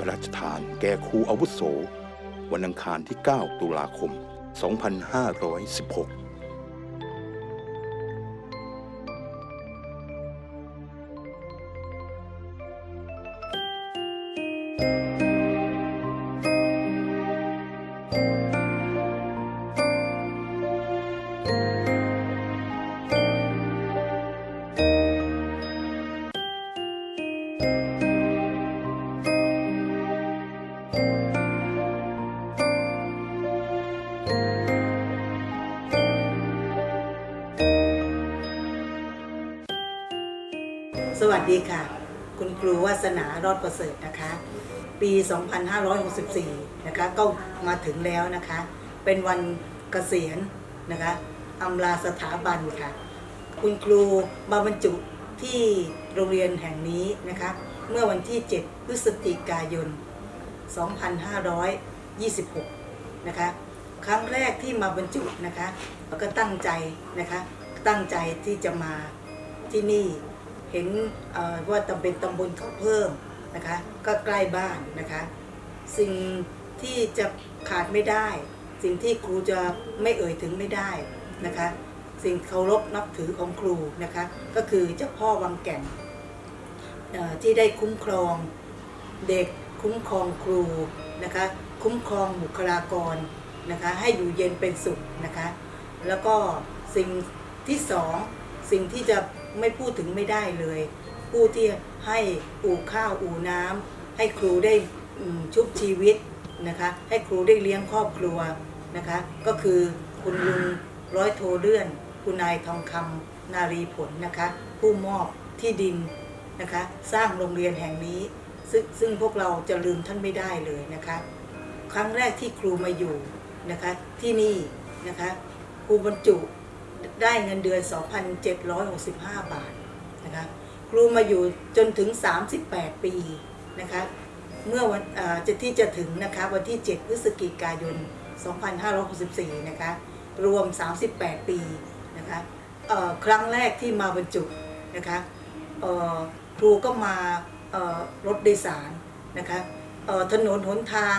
พระราชทานแก่ครูอาวุโส วันอังคารที่ 9 ตุลาคม 2516 สดีค่ะ คุณครูวาสนารอดประเสริฐนะคะ ปี 2564 นะคะ ก็มาถึงแล้วนะคะ เป็นวันเกษียณนะคะอำลาสถาบันค่ะ คุณครูมาบรรจุที่โรงเรียนแห่งนี้นะคะ เมื่อวันที่ 7 พฤศจิกายน 2526 นะคะ ครั้งแรกที่มาบรรจุนะคะแล้วก็ตั้งใจนะคะ ตั้งใจที่จะมาที่นี่ เห็นว่าตำเป็นตำบลเขาเพิ่มนะคะก็ใกล้บ้านนะคะ สิ่งที่จะขาดไม่ได้ สิ่งที่ครูจะไม่เอ่ยถึงไม่ได้นะคะ สิ่งเคารพนับถือของครูนะคะ ก็คือเจ้าพ่อวังแก่นที่ได้คุ้มครองเด็กคุ้มครองครูนะคะ คุ้มครองบุคลากรนะคะ ให้อยู่เย็นเป็นสุขนะคะ แล้วก็สิ่งที่สองสิ่งที่จะ ไม่พูดถึงไม่ได้เลย ผู้ที่ให้อู่ข้าวอู่น้ำให้ครูได้ชุบชีวิตนะคะ ให้ครูได้เลี้ยงครอบครัวนะคะ ก็คือคุณลุงร้อยโทเลื่อน คุณนายทองคำนารีผลนะคะ ผู้มอบที่ดินนะคะ สร้างโรงเรียนแห่งนี้ ซึ่งซึ่งพวกเราจะลืมท่านไม่ได้เลยนะคะ ครั้งแรกที่ครูมาอยู่นะคะที่นี่นะคะครูบรรจุ ได้เงินเดือน 2,765 บาทนะคะครูมาอยู่จนถึง 38 ปีนะคะเมื่อวันเอ่อจะที่จะถึงนะคะวันที่ 7 พฤศจิกายน 2564 นะคะรวม 38 ปีนะคะเอ่อครั้งแรกที่มาบรรจุนะคะเอ่อครูก็มาเอ่อรถโดยสารนะคะเอ่อถนนหนทาง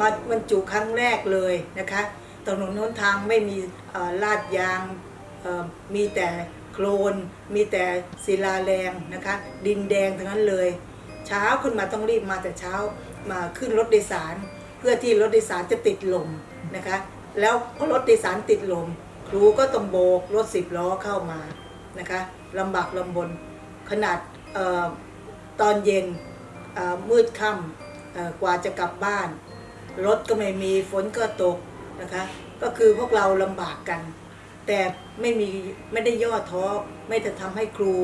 มาบรรจุครั้งแรกเลยนะคะ ถนนหนทางไม่มีลาดยางมีแต่โคลนมีแต่ศิลาแรงนะคะ ดินแดงทั้งนั้นเลย เช้าขึ้นมาต้องรีบมาแต่เช้ามาขึ้นรถโดยสาร เพื่อที่รถโดยสารจะติดลมนะคะ แล้วพอรถโดยสารติดลม ครูก็ต้องโบกรถสิบล้อเข้ามานะคะลำบากลำบนขนาดออตอนเย็นมืดค่ำกว่าจะกลับบ้าน รถก็ไม่มีฝนก็ตก นะคะ ก็คือพวกเราลำบากกัน แต่ไม่มีไม่ได้ย่อท้อไม่จะทำให้ครู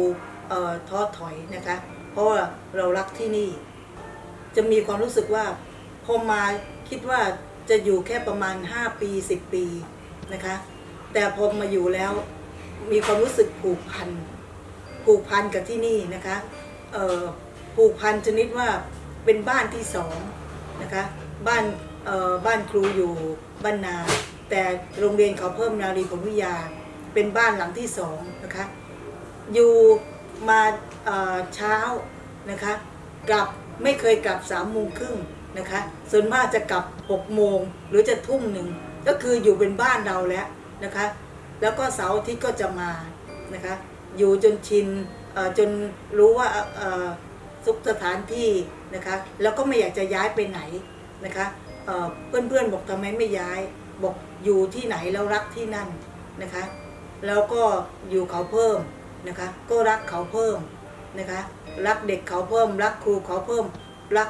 ท้อถอยนะคะ เพราะว่าเรารักที่นี่ จะมีความรู้สึกว่าพอมาคิดว่าจะอยู่แค่ประมาณ 5 ปี 10 ปีนะคะ แต่พอมาอยู่แล้วมีความรู้สึกผูกพันผูกพันกับที่นี่นะคะผูกพันชนิดว่าเป็นบ้านที่สองนะคะ บ้าน เอ่อบ้านครูอยู่บ้านนา แต่โรงเรียนเขาเพิ่มนารีผลวิทยา เป็นบ้านหลังที่สองนะคะ อยู่มาเอ่อเช้านะคะกลับไม่เคยกลับสามโมงครึ่งนะคะ ส่วนมากจะกลับหกโมงหรือจะทุ่มหนึ่งก็คืออยู่เป็นบ้านเราแล้วนะคะ แล้วก็เสาร์อาทิตย์ก็จะมานะคะ อยู่จนชินจนรู้ว่าเอ่อทุกสถานที่นะคะ แล้วก็ไม่อยากจะย้ายไปไหนนะคะ เพื่อนๆบอกทำไมไม่ย้าย บอกอยู่ที่ไหนแล้วรักที่นั่นนะคะ แล้วก็อยู่เขาเพิ่มนะคะ ก็รักเขาเพิ่มนะคะ รักเด็กเขาเพิ่ม รักครูเขาเพิ่ม รัก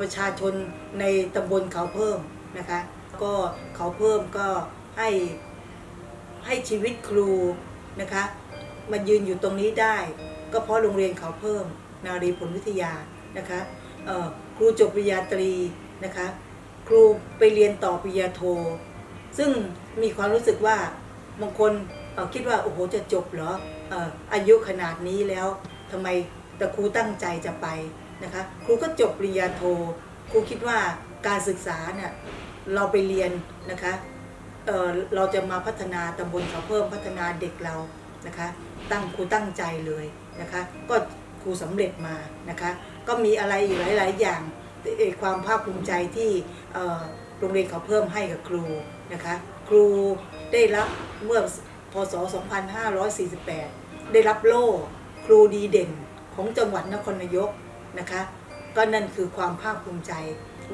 ประชาชนในตำบลเขาเพิ่มนะคะ ก็เขาเพิ่มก็ให้ให้ชีวิตครูนะคะมายืนอยู่ตรงนี้ได้ ก็เพราะโรงเรียนเขาเพิ่ม นารีผลวิทยานะคะครูจบปริญญาตรีนะคะ ครูไปเรียนต่อปริญญาโท ซึ่งมีความรู้สึกว่าบางคนเคิดว่า โอ้โห จะจบเหรอออายุขนาดนี้แล้วทำไมแต่ครูตั้งใจจะไปนะคะครูก็จบปริญญาโท ครูคิดว่าการศึกษาเนี่ยเราไปเรียนนะคะเเราจะมาพัฒนาตำบลเขาเพิ่มพัฒนาเด็กเรานะคะตั้งครูตั้งใจเลยนะคะก็ครูสำเร็จมานะคะก็มีอะไรอีกหลาย ๆ อย่าง ความภาคภูมิใจที่โรงเรียนเขาเพิ่มให้กับครูนะคะ ครูได้รับเมื่อพศ 2548 ได้รับโล่ครูดีเด่นของจังหวัดนครนายกนะคะ ก็นั่นคือความภาคภูมิใจ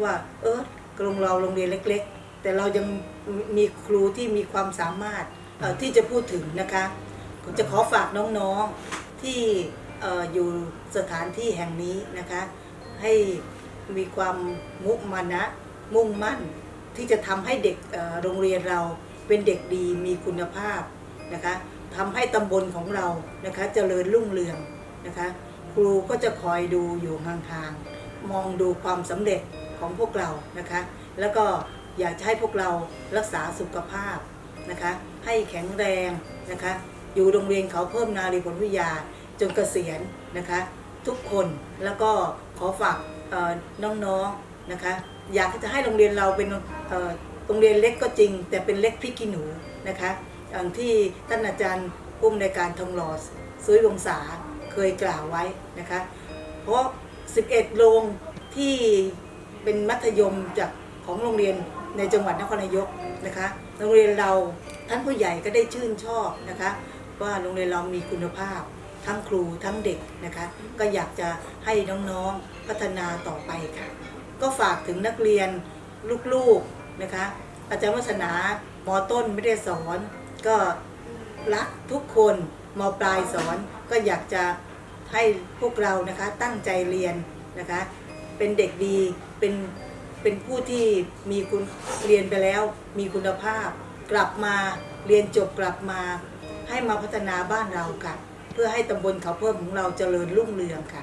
ว่าเออโรงเราโรงเรียนเล็ก ๆ แต่เรายังมีครูที่มีความสามารถที่จะพูดถึงนะคะจะขอฝากน้องๆที่เอ่ออยู่สถานที่แห่งนี้นะคะ ให้ มีความมุมานะมุ่งมั่น ที่จะทำให้เด็กโรงเรียนเราเป็นเด็กดีมีคุณภาพนะคะทำให้ตำบลของเรานะคะเจริญรุ่งเรืองนะคะครูก็จะคอยดูอยู่ห่างๆมองดูความสำเร็จของพวกเรานะคะ แล้วก็อยากให้พวกเรารักษาสุขภาพนะคะ ให้แข็งแรงนะคะ อยู่โรงเรียนเขาเพิ่มนารีผลวิทยาจนเกษียณนะคะ ทุกคนแล้วก็ขอฝาก น้องๆนะคะ อยากจะให้โรงเรียนเราเป็นโรงเรียนเล็กก็จริง แต่เป็นเล็กพริกขี้หนูนะคะอย่างที่ท่านอาจารย์ผู้อำนวยการทองหล่อซุยวงศาเคยกล่าวไว้นะคะ เพราะ 11 โรงที่เป็นมัธยมจากของโรงเรียนในจังหวัดนครนายกนะคะ โรงเรียนเราท่านผู้ใหญ่ก็ได้ชื่นชอบนะคะ ว่าโรงเรียนเรามีคุณภาพทั้งครูทั้งเด็กนะคะ ก็อยากจะให้น้องๆ พัฒนาต่อไปค่ะ ก็ฝากถึงนักเรียนลูกๆนะคะ อาจารย์วัฒนามอต้นไม่ได้สอน ก็รักทุกคนมอปลายสอนก็อยากจะให้พวกเรานะคะตั้งใจเรียนนะคะ เป็นเด็กดีเป็นเป็นผู้ที่มีคุณเรียนไปแล้ว มีคุณภาพ กลับมาเรียนจบกลับมา ให้มาพัฒนาบ้านเราค่ะ เพื่อให้ตำบลเขาเพิ่มของเราเจริญรุ่งเรืองค่ะ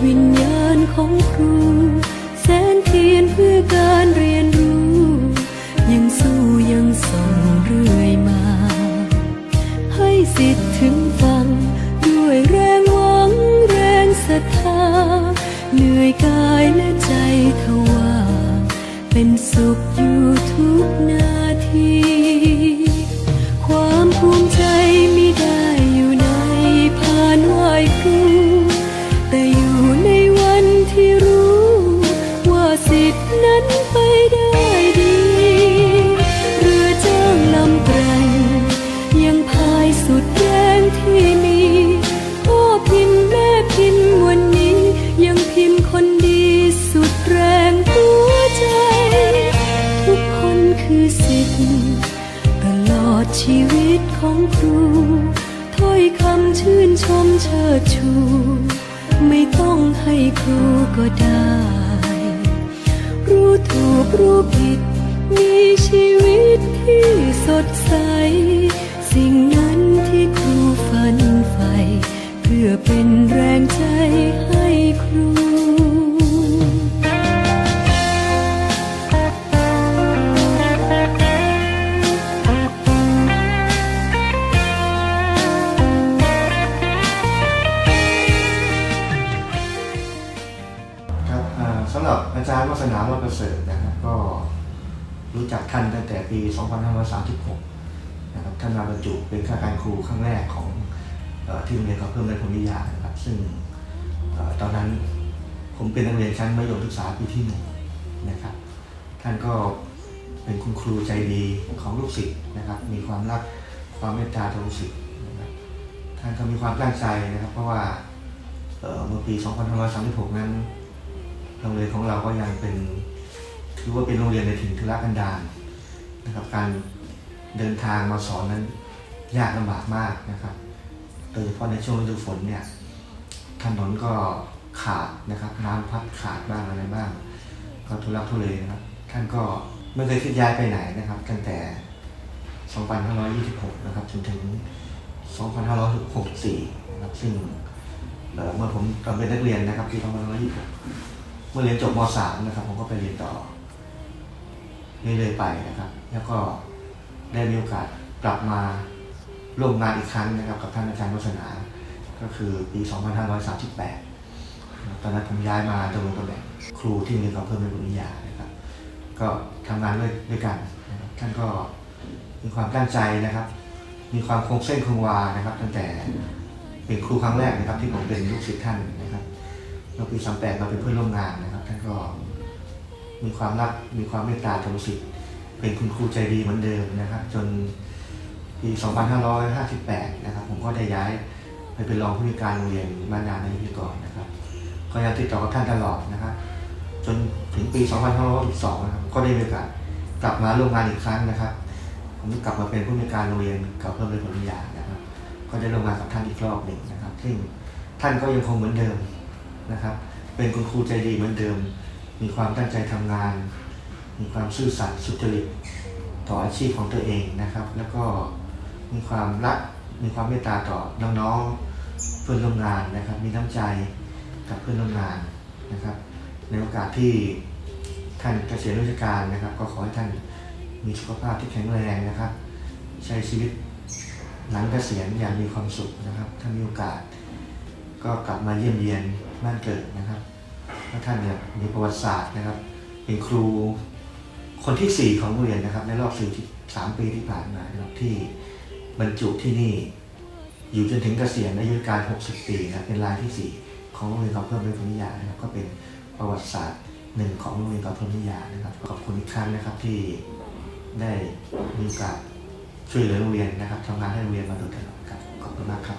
จิตวิญ ตนั้นไปได้ รู้ถูกรู้ผิด มีชีวิตที่สดใส สิ่งนั้นที่ครูฝันใฝ่เพื่อเป็นแรงใจให้ครู วัฒนาวัฒประเสริฐนะครับก็รู้จักท่านตั้งแต่ปี 2536 นะครับท่านมาบรรจุเป็นข้าราชการครูครั้งแรกของออที่โรงเรียนเขาเพิ่มในพลวิยานะครับ ซึ่งออตอนนั้นผมเป็นนักเรียนชั้นมัธยมศึกษาปีที่หนึ่งนะครับ ท่านก็เป็นคุณครูใจดีของลูกศิษย์นะครับ มีความรักความเมตตาต่อลูกศิษย์นะครับท่านก็มีความตั้งใจนะครับ เพราะว่าเมื่อปี 2536 นั้น โรงเรียนของเราก็ยังเป็นถือว่าเป็นโรงเรียนในถิ่นทุรกันดารนะครับ การเดินทางมาสอนนั้นยากลำบากมากนะครับ โดยเฉพาะในช่วงฤดูฝนเนี่ยถนนก็ขาดนะครับน้ำพัดขาดบ้างอะไรบ้าง ก็ทุลักทุเลนะครับท่านก็ไม่เคยคิดย้ายไปไหนนะครับ ตั้งแต่ 2526 นะครับจนถึง 2564 นะครับซึ่งเอ่อเมื่อผมตอนเป็นนักเรียนนะครับปี2526 เมื่อเรียนจบม .3 นะครับ ผมก็ไปเรียนต่อเรื่อยๆไปนะครับ แล้วก็ได้มีโอกาสกลับมาร่วมงานอีกครั้งนะครับ กับท่านอาจารย์วัฒนา ก็คือปี 2538 ตอนนั้นผมย้ายมาดำรงตำแหน่งครูที่โรงเรียนเขาเพิ่มเป็นบุญญานะครับ ก็ทำงานด้วยด้วยกันนะครับท่านก็มีความตั้งใจนะครับ มีความคงเส้นคงวานะครับ ตั้งแต่เป็นครูครั้งแรกนะครับ ที่ผมเป็นลูกศิษย์ท่านนะครับ มื่อปี38มาเป็นเพื่อนร่วมงานนะครับ ท่านก็มีความรักมีความเมตตาต่อลูกศิษย์เป็นคุณครูใจดีเหมือนเดิมนะครับ จนปี 2558 นะครับ ผมก็ได้ย้ายไปเป็นรองผู้ในการโรงเรียนบ้านนาในยุคก่อนนะครับ ก็ยังติดต่อกับท่านตลอดนะครับ จนถึงปี 2562 นะครับ ก็ได้มีโอกาสกลับมาร่วมงานอีกครั้งนะครับ ผมกลับมาเป็นผู้ในการโรงเรียนกับเพิ่มเลยผลวิยานะครับ ก็ได้ร่วมงานกับท่านอีกรอบหนึ่งนะครับ ซึ่งท่านก็ยังคงเหมือนเดิม นะครับ เป็นคุณครูใจดีเหมือนเดิม มีความตั้งใจทำงาน มีความซื่อสัตย์สุจริตต่ออาชีพของตัวเองนะครับ แล้วก็มีความรักมีความเมตตาต่อน้องๆเพื่อนร่วมงานนะครับ มีน้ำใจกับเพื่อนร่วมงานนะครับ ในโอกาสที่ท่านเกษียณราชการนะครับ ก็ขอให้ท่านมีสุขภาพที่แข็งแรงนะครับ ใช้ชีวิตหลังเกษียณอย่างมีความสุขนะครับ ถ้ามีโอกาส ก็กลับมาเยี่ยมเยียน บ้านเกิดนะครับพระท่านเนี่ยมีประวัติศาสตร์นะครับ เป็นครูคนที่สี่ของโรงเรียนนะครับ ในรอบสี่สามปีที่ผ่านมานะครับที่บรรจุที่นี่ อยู่จนถึงเกษียณอายุการ 60 ปีนะครับเป็นรายที่ 4 ของโรงเรียนกอเพิ่มเป็นวิทยานะครับ ก็เป็นประวัติศาสตร์หนึ่งของโรงเรียนกอเพิ่มวิทยานะครับขอบคุณอีกครั้งนะครับที่ได้มีโอกาสช่วยเหลือโรงเรียนนะครับทำงานให้โรงเรียนมาโดยตลอดครับขอบคุณมากครับ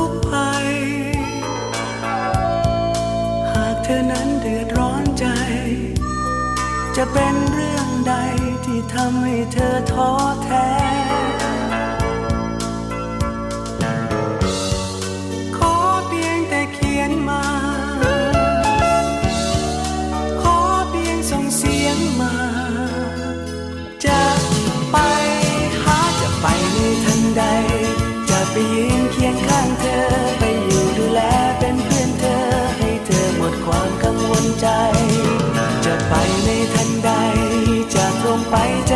ก ที่ทำให้เธอท้อแท้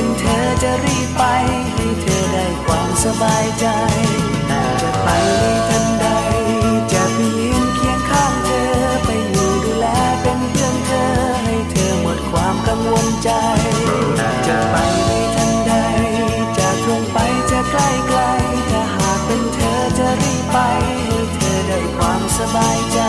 เป็นเธอจะรีบไป ให้เธอได้ความสบายใจ แต่จะไปทันใด จะไปยืนเคียงข้างเธอ ไปอยู่ดูแลเป็นเพื่อนเธอ ให้เธอหมดความกังวลใจ จะไปทันใด จะตรงไปจะใกล้ไกลถ้าหากเป็นเธอจะรีบไป ให้เธอได้ความสบายใจ